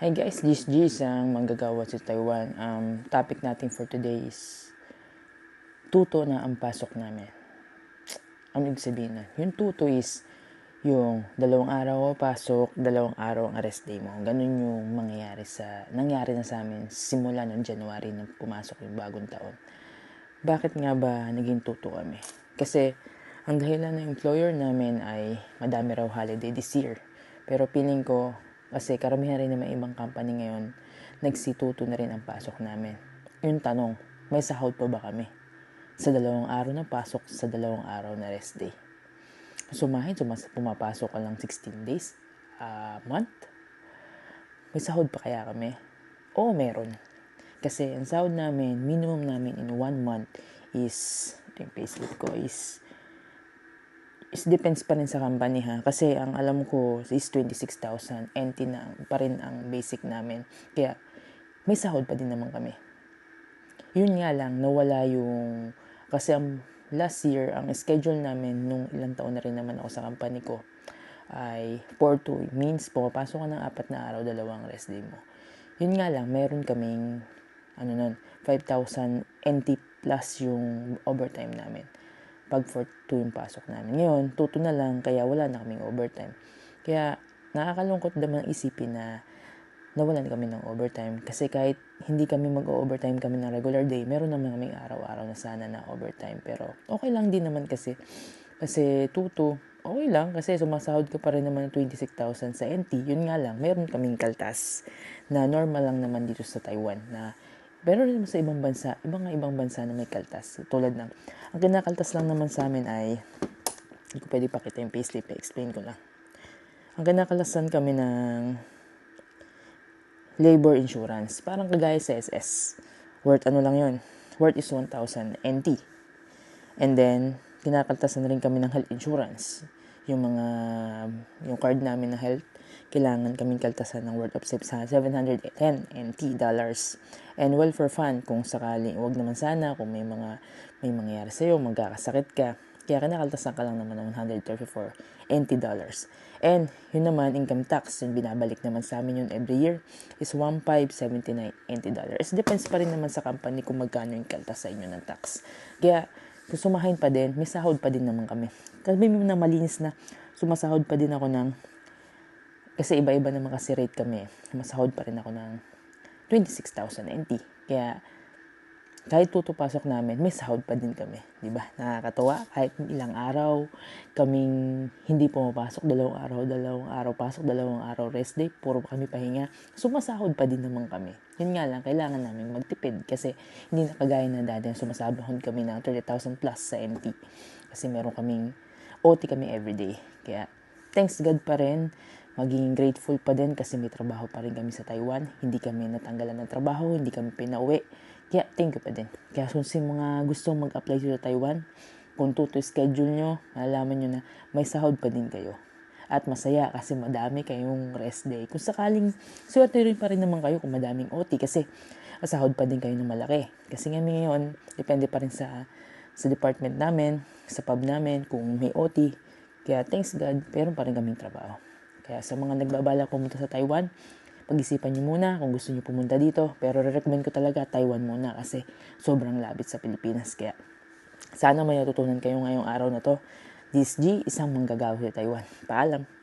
Hey guys, this is ang manggagawa sa Taiwan. Um, topic natin for today is tuto na ang pasok namin. Ano ibig sabihin na? Yung tuto is yung dalawang araw pasok, dalawang araw ang arrest day mo. Ganun yung mangyayari sa, nangyari na sa amin simula noong January nang pumasok yung bagong taon. Bakit nga ba naging tuto kami? Kasi ang dahilan ng employer namin ay madami raw holiday this year. Pero feeling ko, kasi karamihan rin naman ibang company ngayon, nagsituto na rin ang pasok namin. Yung tanong, may sahod pa ba kami? Sa dalawang araw na pasok, sa dalawang araw na rest day. Sumahin, sumas pumapasok ka lang 16 days a month. May sahod pa kaya kami? Oo, meron. Kasi ang sahod namin, minimum namin in one month is, yung payslip ko is is depends pa rin sa company ha. Kasi ang alam ko is 26,000 NT na pa rin ang basic namin. Kaya may sahod pa din naman kami. Yun nga lang, nawala yung... Kasi ang last year, ang schedule namin nung ilang taon na rin naman ako sa company ko ay 4-2. Means, pumapasok ka ng apat na araw, dalawang rest day mo. Yun nga lang, meron kaming ano nun, 5,000 NT plus yung overtime namin pag for 2 yung pasok namin. Ngayon, tuto na lang, kaya wala na kaming overtime. Kaya, nakakalungkot naman isipin na nawalan kami ng overtime. Kasi kahit hindi kami mag-overtime kami ng regular day, meron naman kaming araw-araw na sana na overtime. Pero, okay lang din naman kasi. Kasi, tuto, okay lang. Kasi sumasahod ko pa rin naman ng 26,000 sa NT. Yun nga lang, meron kaming kaltas na normal lang naman dito sa Taiwan na pero rin sa ibang bansa, ibang nga ibang bansa na may kaltas. Tulad ng, ang kinakaltas lang naman sa amin ay, hindi ko pwede pakita yung payslip, explain ko lang. Ang kinakalasan kami ng labor insurance. Parang kagaya sa SS. Worth ano lang yun? Worth is 1,000 NT. And then, kinakaltasan rin kami ng health insurance. Yung mga, yung card namin na health, kailangan kaming kaltasan ng worth of 710 NT dollars. And welfare fund, kung sakali, wag naman sana, kung may mga, may mangyayari sa'yo, magkakasakit ka, kaya kinakaltasan ka lang naman ng 134 NT dollars. And yun naman, income tax, yung binabalik naman sa amin yun every year, is 1579 NT dollars. Depends pa rin naman sa company kung magkano yung kaltas sa inyo ng tax. Kaya, kung sumahin pa din, may sahod pa din naman kami. Kasi may na malinis na sumasahod pa din ako ng kasi iba-iba naman kasi rate kami. Masahod pa rin ako ng 26,000 NT. Kaya, kahit tutupasok namin, may sahod pa din kami. ba diba? Nakakatawa. Kahit ilang araw, kaming hindi pumapasok, dalawang araw, dalawang araw pasok, dalawang araw rest day, puro kami pahinga. Sumasahod pa din naman kami. Yun nga lang, kailangan namin magtipid kasi hindi na kagaya na dati sumasabahon kami ng 30,000 plus sa NT. Kasi meron kaming OT kami everyday. Kaya, thanks God pa rin maging grateful pa din kasi may trabaho pa rin kami sa Taiwan. Hindi kami natanggalan ng trabaho, hindi kami pinauwi. Kaya thank you pa din. Kaya kung si mga gusto mag-apply sa Taiwan, kung tuto schedule nyo, malalaman nyo na may sahod pa din kayo. At masaya kasi madami kayong rest day. Kung sakaling, swerte rin pa rin naman kayo kung madaming OT kasi sahod pa din kayo ng malaki. Kasi nga ngayon, depende pa rin sa sa department namin, sa pub namin, kung may OT. Kaya thanks God, pero pa rin kaming trabaho. Kaya sa mga nagbabala pumunta sa Taiwan, pag-isipan nyo muna kung gusto nyo pumunta dito. Pero re-recommend ko talaga Taiwan muna kasi sobrang labit sa Pilipinas. Kaya sana may natutunan kayo ngayong araw na to. This G, isang manggagawa sa Taiwan. Paalam!